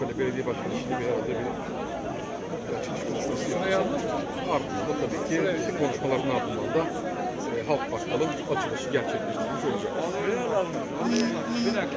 Çanakkale Belediye Başkanı şimdi bir arada bir açılış konuşması yapacak. Ardından da tabii ki konuşmaların ardından da e, Halk Bakkalı açılışı gerçekleştirmiş olacak. Biraz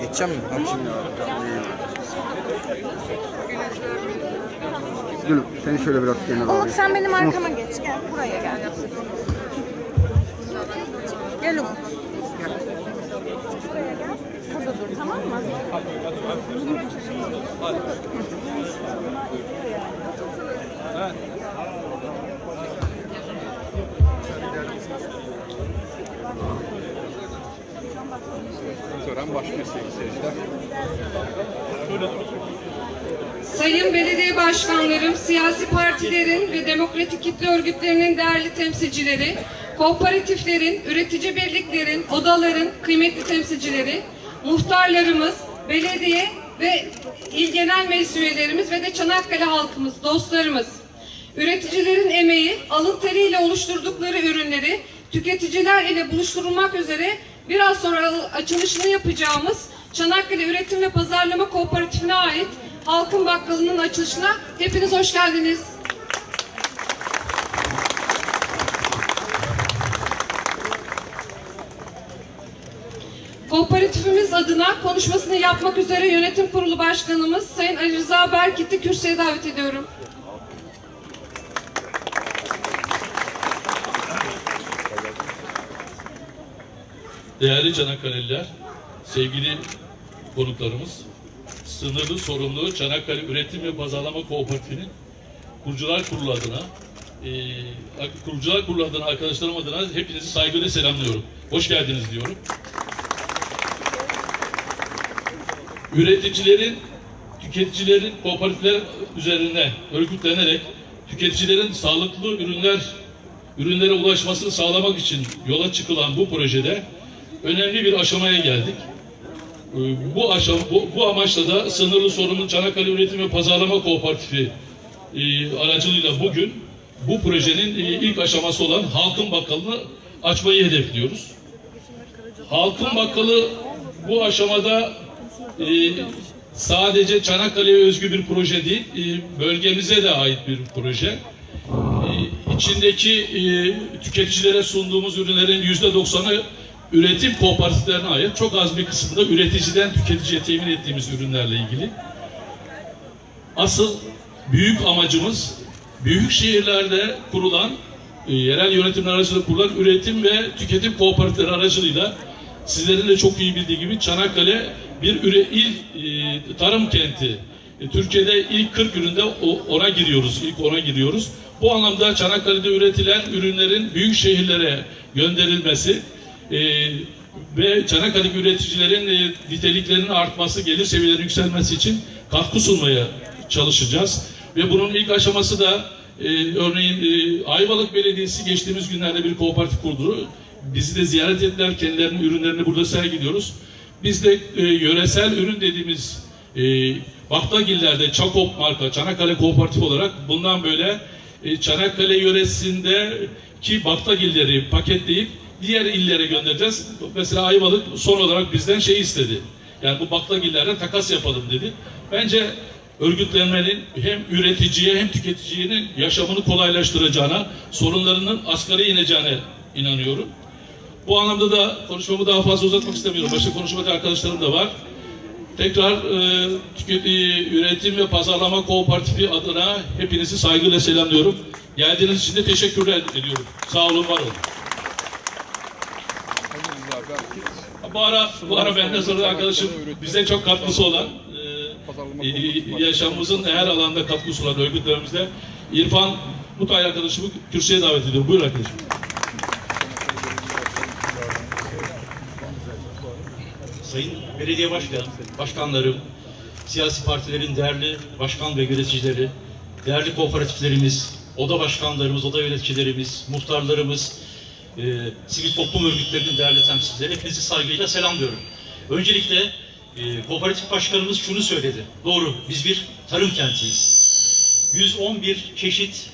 Geçeceğim mi? Bak şimdi. Gül seni şöyle biraz kenara Umut alayım. sen benim arkama geç. Gel buraya gel. Gel Umut. Buraya gel. Burada dur tamam mı? Tören başlıyor sevgili seyirciler. Sayın belediye başkanlarım, siyasi partilerin ve demokratik kitle örgütlerinin değerli temsilcileri, kooperatiflerin, üretici birliklerin, odaların kıymetli temsilcileri, muhtarlarımız, belediye ve il genel meclis üyelerimiz ve de Çanakkale halkımız, dostlarımız. Üreticilerin emeği, alın teriyle oluşturdukları ürünleri tüketiciler ile buluşturulmak üzere biraz sonra açılışını yapacağımız Çanakkale Üretim ve Pazarlama Kooperatifine ait Halkın Bakkalı'nın açılışına hepiniz hoş geldiniz. Kooperatifimiz adına konuşmasını yapmak üzere Yönetim Kurulu Başkanımız Sayın Ali Rıza Berkit'i kürsüye davet ediyorum. Değerli Çanakkale'liler, sevgili konuklarımız, sınırlı sorumlu Çanakkale Üretim ve Pazarlama Kooperatifi'nin Kurucular Kurulu adına, e, Kurucular Kurulu adına arkadaşlarım adına hepinizi saygıyla selamlıyorum. Hoş geldiniz diyorum. Üreticilerin, tüketicilerin kooperatifler üzerine örgütlenerek tüketicilerin sağlıklı ürünler ürünlere ulaşmasını sağlamak için yola çıkılan bu projede önemli bir aşamaya geldik. Ee, Bu aşam bu, bu amaçla da sınırlı sorumlu Çanakkale Üretim ve Pazarlama Kooperatifi e, aracılığıyla bugün bu projenin e, ilk aşaması olan Halkın Bakkalı'nı açmayı hedefliyoruz. Halkın Bakkalı bu aşamada e, sadece Çanakkale'ye özgü bir proje değil, e, bölgemize de ait bir proje. E, içindeki e, tüketicilere sunduğumuz ürünlerin yüzde doksanı üretim kooperatiflerine ait. Çok az bir kısmında üreticiden tüketiciye temin ettiğimiz ürünlerle ilgili. Asıl büyük amacımız büyük şehirlerde kurulan, e, yerel yönetimler aracılığıyla kurulan üretim ve tüketim kooperatifleri aracılığıyla sizlerin de çok iyi bildiği gibi Çanakkale bir üre, il e, tarım kenti. E, Türkiye'de ilk 40 üründe o- ona giriyoruz, ilk ona giriyoruz. Bu anlamda Çanakkale'de üretilen ürünlerin büyük şehirlere gönderilmesi e, ve Çanakkale üreticilerin e, niteliklerinin artması, gelir seviyelerinin yükselmesi için katkı sunmaya çalışacağız. Ve bunun ilk aşaması da e, örneğin e, Ayvalık Belediyesi geçtiğimiz günlerde bir kooperatif kurdu. Bizi de ziyaret ettiler, kendilerinin ürünlerini burada sergiliyoruz. Biz de e, yöresel ürün dediğimiz e, Baktagiller'de Çakop marka Çanakkale Kooperatif olarak bundan böyle e, Çanakkale yöresindeki baktagilleri paketleyip diğer illere göndereceğiz. Mesela Ayvalık son olarak bizden şey istedi. Yani bu baklagillerle takas yapalım dedi. Bence örgütlenmenin hem üreticiye hem tüketicinin yaşamını kolaylaştıracağına, sorunlarının asgari ineceğine inanıyorum. Bu anlamda da konuşmamı daha fazla uzatmak istemiyorum. Başka konuşmacı arkadaşlarım da var. Tekrar e, tüketi, üretim ve pazarlama kooperatifi adına hepinizi saygıyla selamlıyorum. Geldiğiniz için de teşekkürler ediyorum. Sağ olun, var olun. Ali Rıza Berkit, Bu ara, bu ara benden sonra arkadaşım bize çok katkısı olan e, e, yaşamımızın her alanda katkı sunan örgütlerimizde İrfan Mutay arkadaşımı kürsüye davet ediyorum. Buyur arkadaşım. Sayın Belediye Başkanım, Başkanlarım, siyasi partilerin değerli başkan ve yöneticileri, değerli kooperatiflerimiz, oda başkanlarımız, oda yöneticilerimiz, muhtarlarımız, e, sivil toplum örgütlerinin değerli temsilcileri hepinizi saygıyla selamlıyorum. Öncelikle e, kooperatif başkanımız şunu söyledi. Doğru, biz bir tarım kentiyiz. 111 çeşit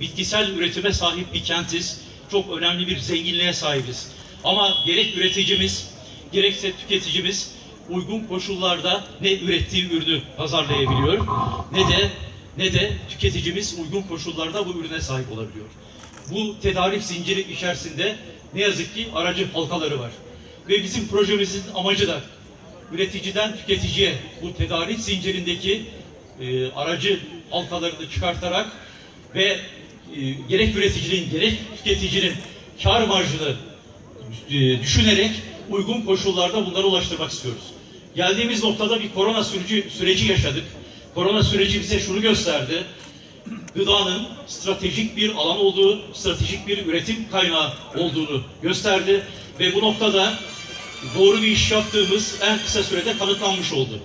bitkisel üretime sahip bir kentiz. Çok önemli bir zenginliğe sahibiz. Ama gerek üreticimiz, gerekse tüketicimiz uygun koşullarda ne ürettiği ürünü pazarlayabiliyor ne de ne de tüketicimiz uygun koşullarda bu ürüne sahip olabiliyor. Bu tedarik zinciri içerisinde ne yazık ki aracı halkaları var. Ve bizim projemizin amacı da üreticiden tüketiciye bu tedarik zincirindeki e, aracı halkalarını çıkartarak ve e, gerek üreticinin gerek tüketicinin kar marjını e, düşünerek uygun koşullarda bunları ulaştırmak istiyoruz. Geldiğimiz noktada bir korona süreci, süreci yaşadık. Korona süreci bize şunu gösterdi. Gıdanın stratejik bir alan olduğu, stratejik bir üretim kaynağı olduğunu gösterdi. Ve bu noktada doğru bir iş yaptığımız en kısa sürede kanıtlanmış oldu.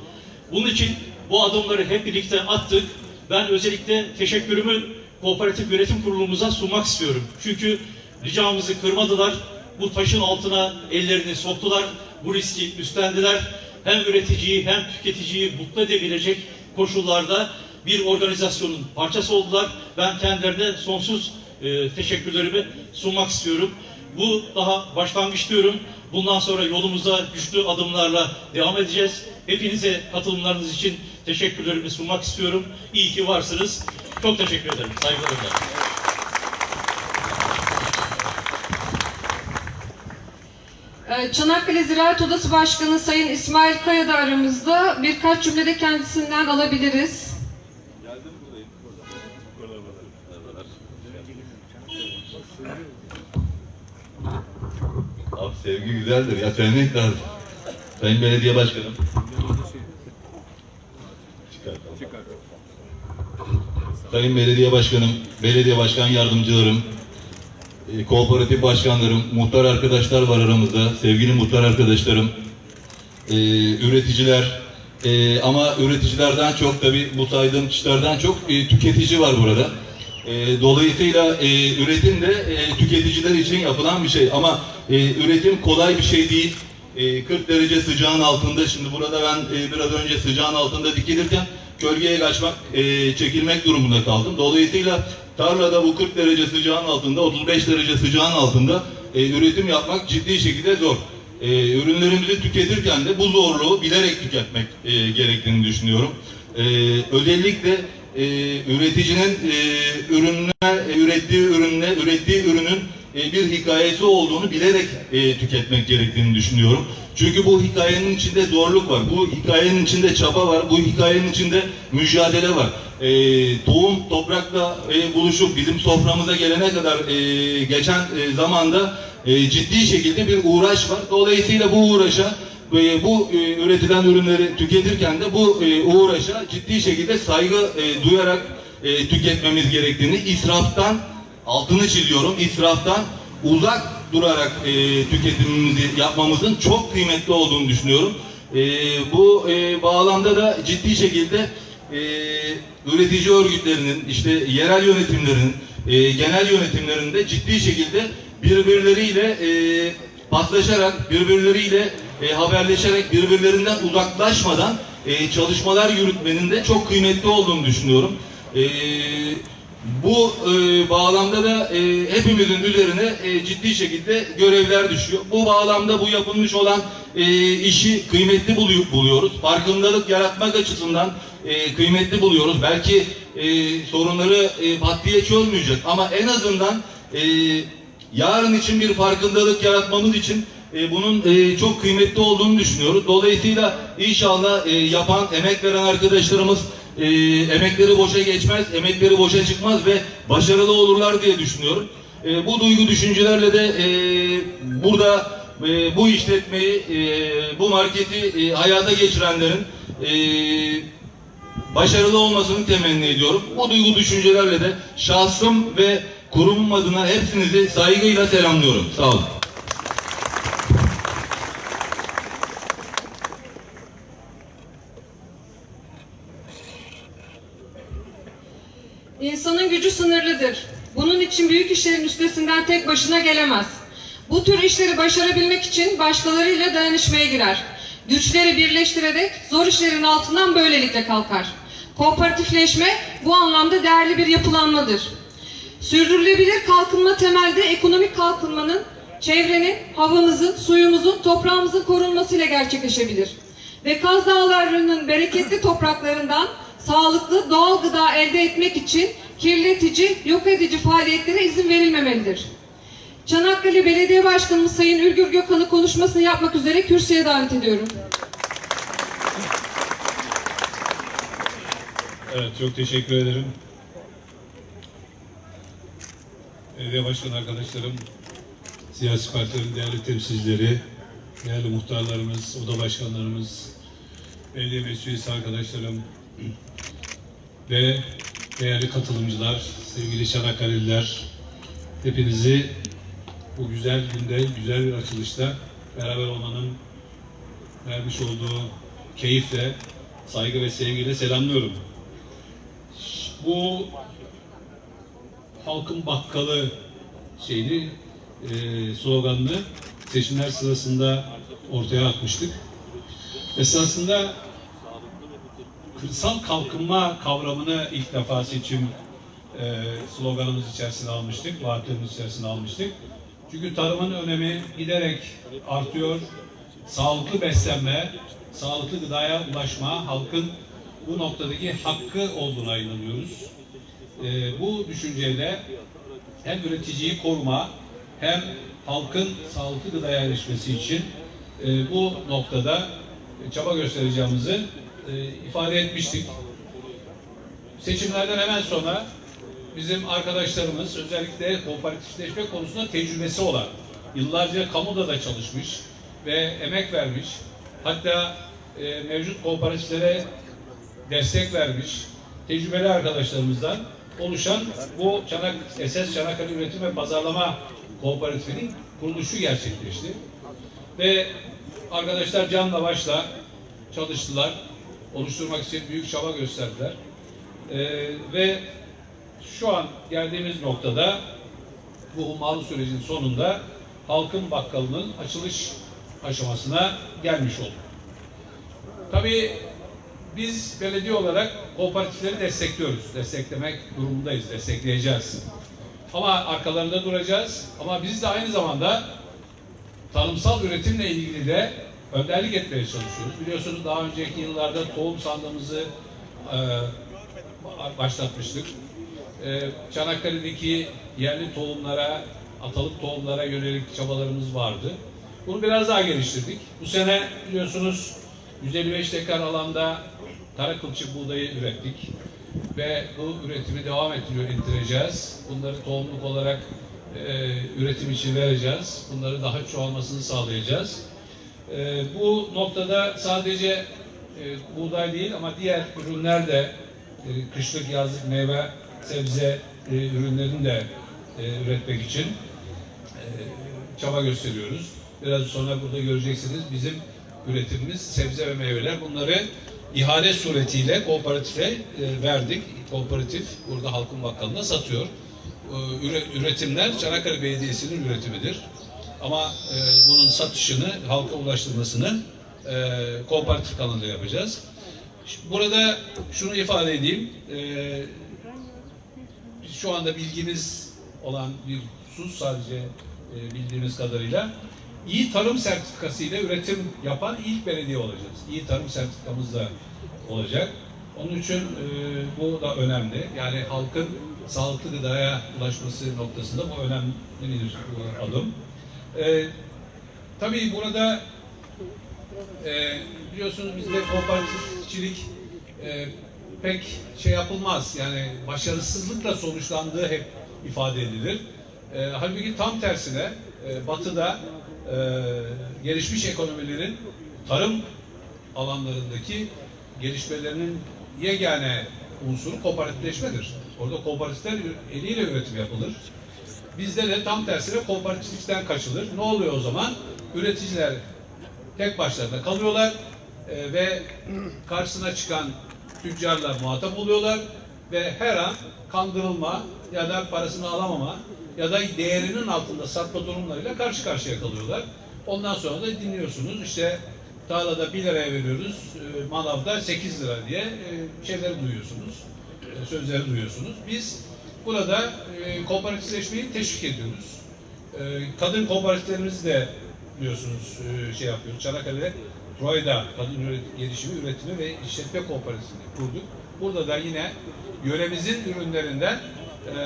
Bunun için bu adımları hep birlikte attık. Ben özellikle teşekkürümü Kooperatif Yönetim Kurulumuza sunmak istiyorum. Çünkü ricamızı kırmadılar. Bu taşın altına ellerini soktular. Bu riski üstlendiler. Hem üreticiyi hem tüketiciyi mutlu edebilecek koşullarda bir organizasyonun parçası oldular. Ben kendilerine sonsuz e, teşekkürlerimi sunmak istiyorum. Bu daha başlangıç diyorum. Bundan sonra yolumuza güçlü adımlarla devam edeceğiz. Hepinize katılımlarınız için teşekkürlerimi sunmak istiyorum. İyi ki varsınız. Çok teşekkür ederim. Saygılarımla. Ee, Çanakkale Ziraat Odası Başkanı Sayın İsmail Kaya da aramızda. Birkaç cümlede kendisinden alabiliriz. Abi sevgi güzeldir ya sevmek lazım. Sayın Belediye Başkanım. Çıkar. Sayın Belediye Başkanım, Belediye Başkan Yardımcılarım, e, kooperatif başkanlarım, muhtar arkadaşlar var aramızda, sevgili muhtar arkadaşlarım, e, üreticiler, e, ama üreticilerden çok tabi bu saydığım kişilerden çok tüketici var burada. Dolayısıyla üretim de tüketiciler için yapılan bir şey ama e, üretim kolay bir şey değil. E, 40 derece sıcağın altında şimdi burada ben e, biraz önce sıcağın altında dikilirken gölgeye kaçmak, e, çekilmek durumunda kaldım. Dolayısıyla tarlada bu 40 derece sıcağın altında, 35 derece sıcağın altında e, üretim yapmak ciddi şekilde zor. E, ürünlerimizi tüketirken de bu zorluğu bilerek tüketmek e, gerektiğini düşünüyorum. E, özellikle e, üreticinin e, ürününe, e, ürettiği ürünle, ürettiği ürünün bir hikayesi olduğunu bilerek e, tüketmek gerektiğini düşünüyorum. Çünkü bu hikayenin içinde zorluk var, bu hikayenin içinde çaba var, bu hikayenin içinde mücadele var. E, tohum toprakla e, buluşup bizim soframıza gelene kadar e, geçen e, zamanda e, ciddi şekilde bir uğraş var. Dolayısıyla bu uğraşa e, bu e, üretilen ürünleri tüketirken de bu e, uğraşa ciddi şekilde saygı e, duyarak e, tüketmemiz gerektiğini, israftan altını çiziyorum, israftan uzak durarak e, tüketimimizi yapmamızın çok kıymetli olduğunu düşünüyorum. E, bu e, bağlamda da ciddi şekilde e, üretici örgütlerinin, işte yerel yönetimlerin, e, genel yönetimlerinde ciddi şekilde birbirleriyle e, paslaşarak, birbirleriyle e, haberleşerek, birbirlerinden uzaklaşmadan e, çalışmalar yürütmenin de çok kıymetli olduğunu düşünüyorum. E, bu e, bağlamda da e, hepimizin üzerine e, ciddi şekilde görevler düşüyor. Bu bağlamda bu yapılmış olan e, işi kıymetli buluyor, buluyoruz. Farkındalık yaratmak açısından e, kıymetli buluyoruz. Belki e, sorunları e, pat çözmeyecek ama en azından e, yarın için bir farkındalık yaratmamız için e, bunun e, çok kıymetli olduğunu düşünüyoruz. Dolayısıyla inşallah e, yapan, emek veren arkadaşlarımız e, emekleri boşa geçmez, emekleri boşa çıkmaz ve başarılı olurlar diye düşünüyorum. E, bu duygu düşüncelerle de e, burada e, bu işletmeyi, e, bu marketi e, hayata geçirenlerin e, başarılı olmasını temenni ediyorum. Bu duygu düşüncelerle de şahsım ve kurumum adına hepsinizi saygıyla selamlıyorum. Sağ olun. İnsanın gücü sınırlıdır. Bunun için büyük işlerin üstesinden tek başına gelemez. Bu tür işleri başarabilmek için başkalarıyla dayanışmaya girer. Güçleri birleştirerek zor işlerin altından böylelikle kalkar. Kooperatifleşme bu anlamda değerli bir yapılanmadır. Sürdürülebilir kalkınma temelde ekonomik kalkınmanın çevrenin, havamızın, suyumuzun, toprağımızın korunmasıyla gerçekleşebilir. Ve Kaz Dağları'nın bereketli topraklarından sağlıklı doğal gıda elde etmek için kirletici, yok edici faaliyetlere izin verilmemelidir. Çanakkale Belediye Başkanımız Sayın Ülgür Gökhan'ı konuşmasını yapmak üzere kürsüye davet ediyorum. Evet, çok teşekkür ederim. Belediye başkan arkadaşlarım, siyasi partilerin değerli temsilcileri, değerli muhtarlarımız, oda başkanlarımız, belediye meclis arkadaşlarım ve değerli katılımcılar, sevgili Çanakkale'liler, hepinizi bu güzel günde, güzel bir açılışta beraber olmanın vermiş olduğu keyifle, saygı ve sevgiyle selamlıyorum bu halkın bakkalı şeyini e, sloganını seçimler sırasında ortaya atmıştık. Esasında kırsal kalkınma kavramını ilk defa seçim e, sloganımız içerisine almıştık, vaatlerimiz içerisine almıştık. Çünkü tarımın önemi giderek artıyor. Sağlıklı beslenme, sağlıklı gıdaya ulaşma halkın bu noktadaki hakkı olduğuna inanıyoruz. Ee, bu düşünceyle hem üreticiyi koruma hem halkın sağlıklı gıdaya erişmesi için e, bu noktada çaba göstereceğimizi e, ifade etmiştik. Seçimlerden hemen sonra bizim arkadaşlarımız özellikle kooperatifleşme konusunda tecrübesi olan, yıllarca kamuda da çalışmış ve emek vermiş, hatta e, mevcut kooperatiflere destek vermiş tecrübeli arkadaşlarımızdan oluşan bu Çanak, SS Çanakkale Üretim ve Pazarlama Kooperatifi'nin kuruluşu gerçekleşti. Ve arkadaşlar canla başla çalıştılar. Oluşturmak için büyük çaba gösterdiler. Ee, ve şu an geldiğimiz noktada bu hummalı sürecin sonunda halkın bakkalının açılış aşamasına gelmiş olduk. Tabii biz belediye olarak kooperatifleri destekliyoruz. Desteklemek durumundayız, destekleyeceğiz. Ama arkalarında duracağız. Ama biz de aynı zamanda tarımsal üretimle ilgili de önderlik etmeye çalışıyoruz. Biliyorsunuz daha önceki yıllarda tohum sandığımızı e, başlatmıştık. E, Çanakkale'deki yerli tohumlara, atalık tohumlara yönelik çabalarımız vardı. Bunu biraz daha geliştirdik. Bu sene biliyorsunuz 155 dekar alanda kara kılçık buğdayı ürettik ve bu üretimi devam ettiriyor, ettireceğiz. Bunları tohumluk olarak e, üretim için vereceğiz. Bunları daha çoğalmasını sağlayacağız. E, bu noktada sadece e, buğday değil ama diğer ürünler de e, kışlık yazlık meyve sebze e, ürünlerini de e, üretmek için e, çaba gösteriyoruz. Biraz sonra burada göreceksiniz bizim üretimimiz sebze ve meyveler. Bunları ihale suretiyle kooperatife e, verdik. Kooperatif burada halkın bakkalına satıyor. E, üre- üretimler Çanakkale Belediyesi'nin üretimidir. Ama e, bunun satışını, halka ulaştırmasını e, kooperatif kanalıyla yapacağız. Burada şunu ifade edeyim. E, şu anda bilgimiz olan bir husus sadece e, bildiğimiz kadarıyla iyi tarım sertifikası ile üretim yapan ilk belediye olacağız. İyi tarım sertifikamız da olacak. Onun için e, bu da önemli. Yani halkın sağlıklı gıdaya ulaşması noktasında bu önemli bir adım. E, tabii burada e, biliyorsunuz bizde kooperatifçilik e, pek şey yapılmaz. Yani başarısızlıkla sonuçlandığı hep ifade edilir. E, halbuki tam tersine e, batıda e, gelişmiş ekonomilerin tarım alanlarındaki gelişmelerinin yegane unsuru kooperatifleşmedir. Orada kooperatifler eliyle üretim yapılır. Bizde de tam tersine kooperatiflikten kaçılır. Ne oluyor o zaman? Üreticiler tek başlarına kalıyorlar e, ve karşısına çıkan tüccarla muhatap oluyorlar ve her an kandırılma ya da parasını alamama ya da değerinin altında satma durumlarıyla karşı karşıya kalıyorlar. Ondan sonra da dinliyorsunuz işte tarlada 1 liraya veriyoruz, e, manavda 8 lira diye e, şeyleri duyuyorsunuz, e, sözleri duyuyorsunuz. Biz burada e, kooperatifleşmeyi teşvik ediyoruz. E, kadın kooperatiflerimizi de biliyorsunuz e, şey yapıyoruz. Çanakkale'de Troy'da kadın üret- gelişimi, üretimi ve işletme kooperatifini kurduk. Burada da yine yöremizin ürünlerinden e,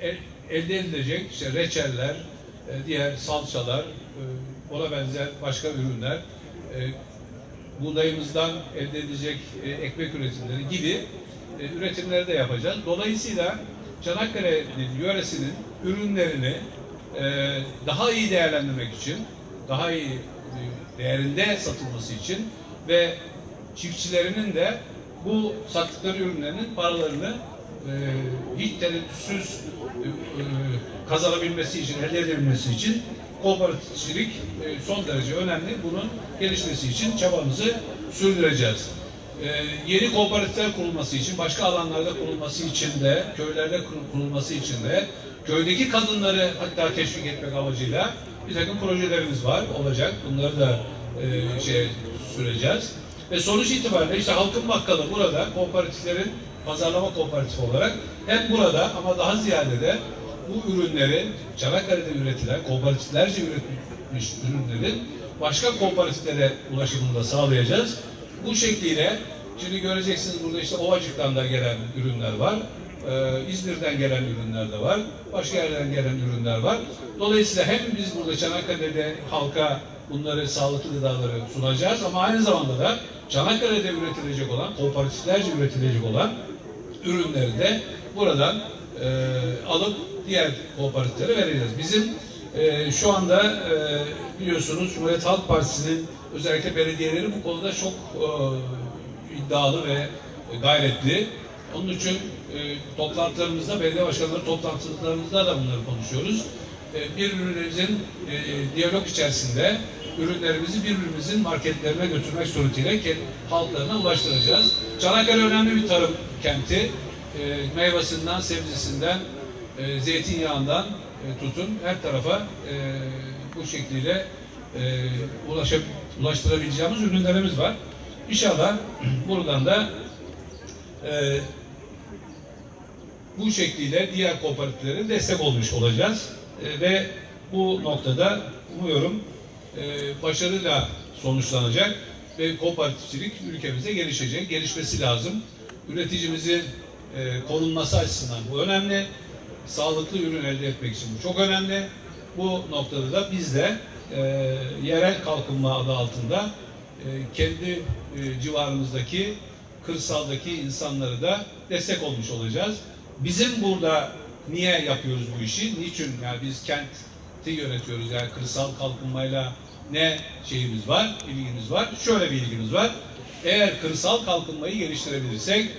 el- elde edilecek işte reçeller, e, diğer salçalar, e, ona benzer başka ürünler, e, buğdayımızdan elde edilecek e, ekmek üretimleri gibi e, üretimleri de yapacağız. Dolayısıyla Çanakkale yöresinin ürünlerini e, daha iyi değerlendirmek için, daha iyi e, değerinde satılması için ve çiftçilerinin de bu sattıkları ürünlerinin paralarını e, hiç tereddütsüz kazanabilmesi için, elde edebilmesi için kooperatifçilik son derece önemli. Bunun gelişmesi için çabamızı sürdüreceğiz. E, yeni kooperatifler kurulması için, başka alanlarda kurulması için de, köylerde kur- kurulması için de, köydeki kadınları hatta teşvik etmek amacıyla bir takım projelerimiz var, olacak. Bunları da e, şey süreceğiz. Ve sonuç itibariyle işte Halkın Bakkalı burada kooperatiflerin pazarlama kooperatifi olarak hem burada ama daha ziyade de bu ürünleri Çanakkale'de üretilen, kooperatiflerce üretilmiş ürünlerin başka kooperatiflere ulaşımını da sağlayacağız. Bu şekliyle şimdi göreceksiniz burada işte Ovacık'tan da gelen ürünler var. Ee, İzmir'den gelen ürünler de var. Başka yerlerden gelen ürünler var. Dolayısıyla hem biz burada Çanakkale'de halka bunları sağlıklı gıdaları sunacağız ama aynı zamanda da Çanakkale'de üretilecek olan, kooperatiflerce üretilecek olan ürünleri de buradan e, alıp diğer kooperatiflere vereceğiz. Bizim e, şu anda e, biliyorsunuz Cumhuriyet Halk Partisi'nin özellikle belediyeleri bu konuda çok e, iddialı ve gayretli. Onun için e, toplantılarımızda, belediye başkanları toplantılarımızda da bunları konuşuyoruz. E, birbirimizin e, diyalog içerisinde ürünlerimizi birbirimizin marketlerine götürmek suretiyle halklarına ulaştıracağız. Çanakkale önemli bir tarım kenti. E, meyvesinden, sebzesinden, e, zeytinyağından e, tutun her tarafa e, bu şekliyle e, ulaşıp ulaştırabileceğimiz ürünlerimiz var. İnşallah buradan da e, bu şekliyle diğer kooperatiflere destek olmuş olacağız. E, ve bu noktada umuyorum e, başarıyla sonuçlanacak ve kooperatifçilik ülkemizde gelişecek, gelişmesi lazım. Üreticimizin e, korunması açısından bu önemli. Sağlıklı ürün elde etmek için bu çok önemli. Bu noktada da biz de e, yerel kalkınma adı altında e, kendi e, civarımızdaki kırsaldaki insanları da destek olmuş olacağız. Bizim burada niye yapıyoruz bu işi? Niçin? Yani biz kenti yönetiyoruz. Yani kırsal kalkınmayla ne şeyimiz var, ilgimiz var? Şöyle bir ilgimiz var. Eğer kırsal kalkınmayı geliştirebilirsek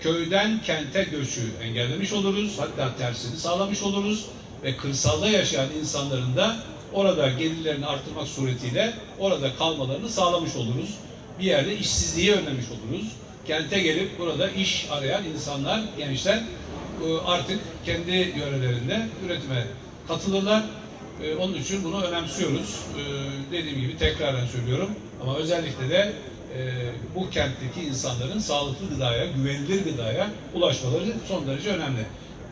köyden kente göçü engellemiş oluruz. Hatta tersini sağlamış oluruz. Ve kırsalda yaşayan insanların da orada gelirlerini artırmak suretiyle orada kalmalarını sağlamış oluruz. Bir yerde işsizliği önlemiş oluruz. Kente gelip burada iş arayan insanlar, gençler e, artık kendi yörelerinde üretime katılırlar. E, Onun için bunu önemsiyoruz. E, Dediğim gibi tekraren söylüyorum. Ama özellikle de bu kentteki insanların sağlıklı gıdaya, güvenilir gıdaya ulaşmaları son derece önemli.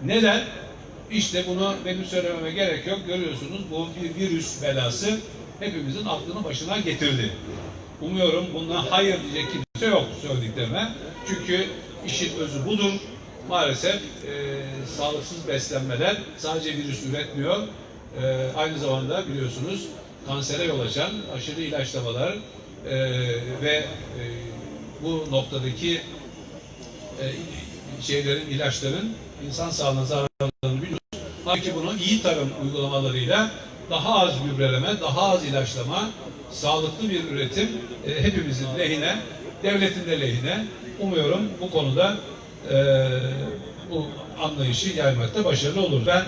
Neden? İşte bunu benim söylememe gerek yok. Görüyorsunuz bu bir virüs belası hepimizin aklını başına getirdi. Umuyorum bundan hayır diyecek kimse yok söylediklerime. Çünkü işin özü budur. Maalesef e, sağlıksız beslenmeler sadece virüs üretmiyor. E, aynı zamanda biliyorsunuz kansere yol açan aşırı ilaçlamalar e, ve e, bu noktadaki e, şeylerin, ilaçların insan sağlığına zararlarını biliyoruz. Halbuki bunu iyi tarım uygulamalarıyla daha az gübreleme, daha az ilaçlama, sağlıklı bir üretim e, hepimizin lehine devletin de lehine. Umuyorum bu konuda e, bu anlayışı yaymakta başarılı olur. Ben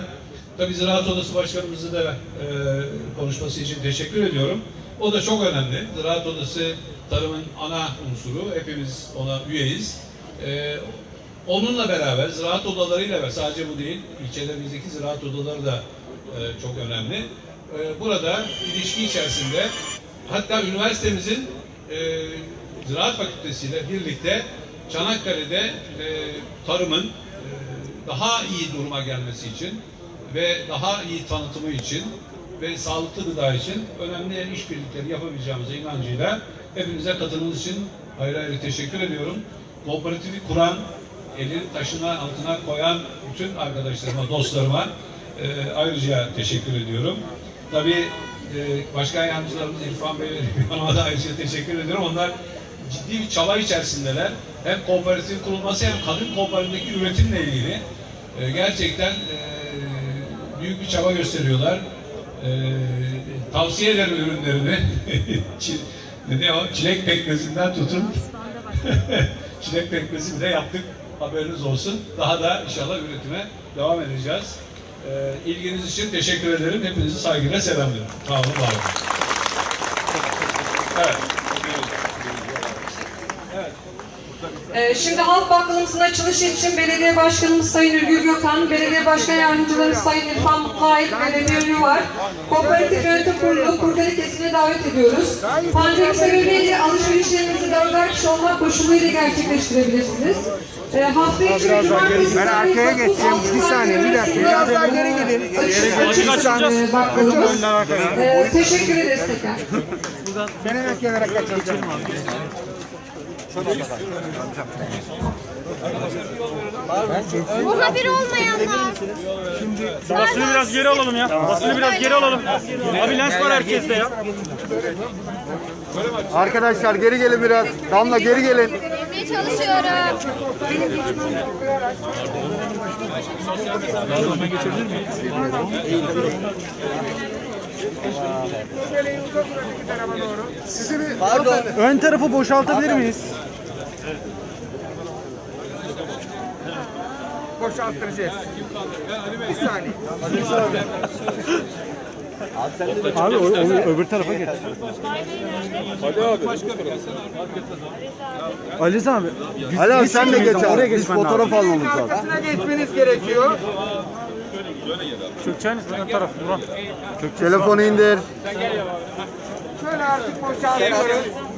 tabii Ziraat Odası Başkanımızı da e, konuşması için teşekkür ediyorum. O da çok önemli. Ziraat Odası tarımın ana unsuru. Hepimiz ona üyeyiz. E, onunla beraber ziraat odalarıyla ve sadece bu değil, ilçelerimizdeki ziraat odaları da e, çok önemli. E, burada ilişki içerisinde hatta üniversitemizin e, ziraat fakültesiyle birlikte Çanakkale'de e, tarımın e, daha iyi duruma gelmesi için ve daha iyi tanıtımı için ve sağlıklı gıda için önemli işbirlikleri yapabileceğimize inancıyla hepinize katılımınız için ayrı ayrı teşekkür ediyorum. Kooperatifi kuran, elini taşına altına koyan bütün arkadaşlarıma, dostlarıma e, ayrıca teşekkür ediyorum. Tabii e, başkan yardımcılarımız İrfan Bey ve Hanım'a da ayrıca teşekkür ediyorum. Onlar ciddi bir çaba içerisindeler. Hem kooperatifin kurulması hem kadın kooperatifindeki üretimle ilgili e, gerçekten e, büyük bir çaba gösteriyorlar. E, tavsiye ederim ürünlerini. Ne diyor, çilek pekmezinden tutun. çilek pekmezi bile yaptık. Haberiniz olsun. Daha da inşallah üretime devam edeceğiz. E, ilginiz için teşekkür ederim. Hepinizi saygıyla selamlıyorum. Sağ olun, var olun. Evet. Ee, Şimdi halk bakkalımızın açılışı için belediye başkanımız Sayın Ürgül Gökhan, belediye başkan yardımcılarımız Sayın İrfan Mutluayet ve Ünlü var. Kooperatif Yönetim Kurulu kurdeli kesimine davet ediyoruz. Pandemi sebebiyle alışverişlerinizi dörder kişi olmak koşuluyla gerçekleştirebilirsiniz. Ee, hafta içi cumartesi Ben arkaya geçeceğim. Bir saniye, bir dakika. Biraz daha geri gidin. Açık açacağız. Bakkalımız. Ee, teşekkür ederiz tekrar. Seni bekleyerek kaçıracağım. Muhabir olmayanlar. Basını biraz geri alalım ya. Basını biraz geri alalım. Abi lens var herkeste ya. Arkadaşlar geri gelin biraz. Damla geri gelin. Girmeye çalışıyorum. Ön tarafı boşaltabilir miyiz? Boşalttıracağız. Bir saniye. Abi o, o- öbür tarafa geç. Ali abi. Ali abi biz sen de geç abi. Biz fotoğraf lazım. Arkasına geçmeniz gerekiyor. Çökeceğiniz ön taraf. Burak. Telefonu indir. Şöyle artık boşaltıyoruz.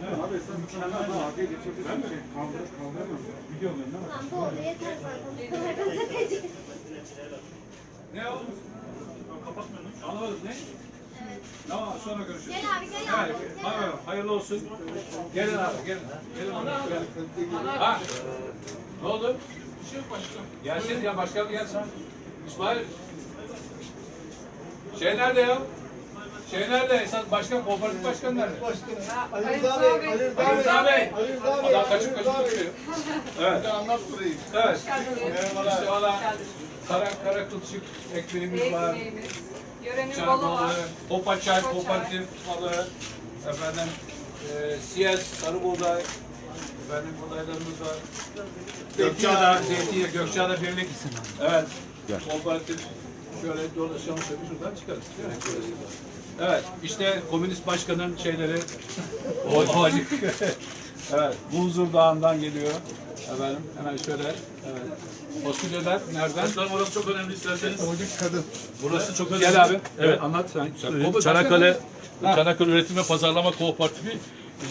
Mi zaten yer kalmaz. Ne o? Anlamadım ne? Görüşürüz. Gel abi gel Evet, hayır, hayırlı olsun. Gelin abi, gelin. Abi. Ha? Ne oldu? Bir şey yok başkanım. Gelsin ya, başkan gelsin. İsmail. Şey nerede ya? Şey nerede? Esas başkan, kooperatif başkan nerede? Ali Rıza Bey. Ali Rıza Bey. Adam kaçıp kaçıp duruyor. Evet. Evet. İşte valla kara, kara kılçık ekmeğimiz var. Ekmeğimiz, Yörenin Çay balı var. Hopa çay, kooperatif balı, efendim, e, siyas, sarı buğday, efendim buğdaylarımız var. Gökçeada, zeytinyağı, Gökçeada Birlik. Evet, kooperatif. Şöyle dolaşalım şöyle şuradan çıkarız. Evet, şöyle. Evet, işte komünist başkanın şeyleri, o, o evet, Buzur Dağı'ndan geliyor. Efendim, hemen şöyle, evet. Fasulyeler nereden? Başkanım orası çok önemli isterseniz. kadın. Burası çok önemli. Gel abi. Evet. Anlat sen. sen. Çanakkale Ha. Çanakkale Üretim ve Pazarlama Kooperatifi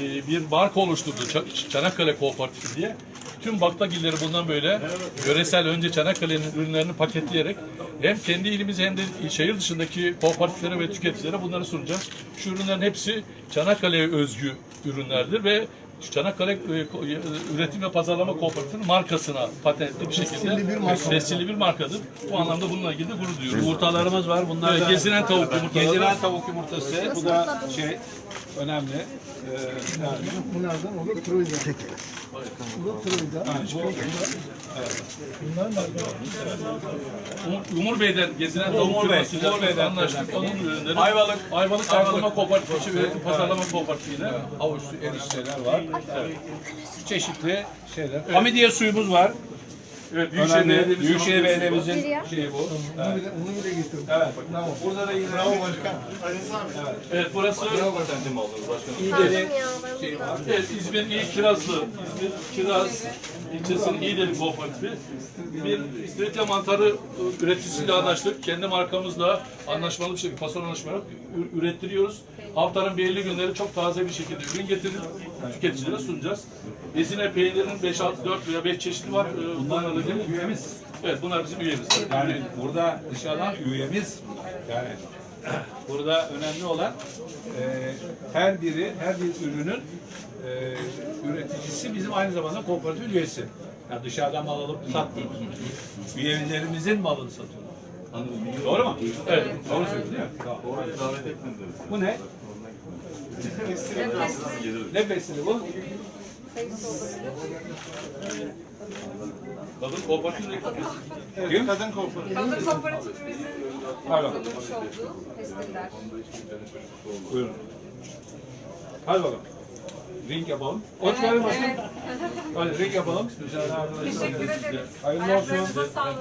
e, bir marka oluşturdu. Ça- Çanakkale Kooperatifi diye. Tüm baklagilleri bundan böyle yöresel önce Çanakkale'nin ürünlerini paketleyerek hem kendi ilimize hem de şehir dışındaki kooperatiflere ve tüketicilere bunları sunacağız. Şu ürünlerin hepsi Çanakkale'ye özgü ürünlerdir ve Çanakkale e, e, Üretim ve Pazarlama Kooperatifinin markasına patentli bir şekilde tescilli bir markadır. Bu anlamda bununla ilgili de gurur duyuyoruz. Yumurtalarımız var. Bunlar Evet, da gezinen tavuk yumurtaları. Gezilen tavuk yumurtası. Bu da şey önemli. Ee, yani Bunlardan o da Troy'da. Umur, Umur Bey'den gezinen tavuk Umur Bey, Umur Bey'den anlaştık. Onun ürünleri Ayvalık. Ayvalık Kalkınma Kooperatifi Üretim Pazarlama Kooperatifi'yle havuçlu erişteler var. Çeşitli şeyler. Hamidiye suyumuz var. Evet, Büyükşehir Önemli. Belediye'mizin Büyükşehir Belediye'mizin şeyi bu. Onu bile, onu bile getirdim. Evet. Burada da yine Evet burası İğdeli şey var. evet, İzmir'in iyi Kirazlı, İzmir Kiraz ilçesinin İyideli Kooperatifi. Bir istiridye mantarı üreticisiyle anlaştık. Kendi markamızla anlaşmalı bir şekilde, fason anlaşmalı ürettiriyoruz. Haftanın belirli günleri çok taze bir şekilde ürün getirip tüketicilere sunacağız. Ezine peynirinin 5, 6, 4 veya 5 çeşidi var. E, Bunlarla da üyemiz. Evet bunlar bizim üyemiz. Yani burada dışarıdan üyemiz yani burada önemli olan e, her biri, her bir ürünün e, üreticisi bizim aynı zamanda kooperatif üyesi. Yani dışarıdan mal alıp satmıyoruz. Üyelerimizin malını satıyoruz. Doğru mu? Evet. Doğru söylüyorsun değil mi? Tamam. Bu ne? Ne pesili bu? Kadın kooperatif Kim? Kadın kooperatif. Kadın kooperatifimizin Pardon. kurmuş olduğu pestirler. Buyurun. Hadi bakalım. Ring yapalım. Hoş geldin başkanım. Hadi ring yapalım. Teşekkür Teşekkür ederiz. Hayırlı olsun. Ayaklarınıza sağlık.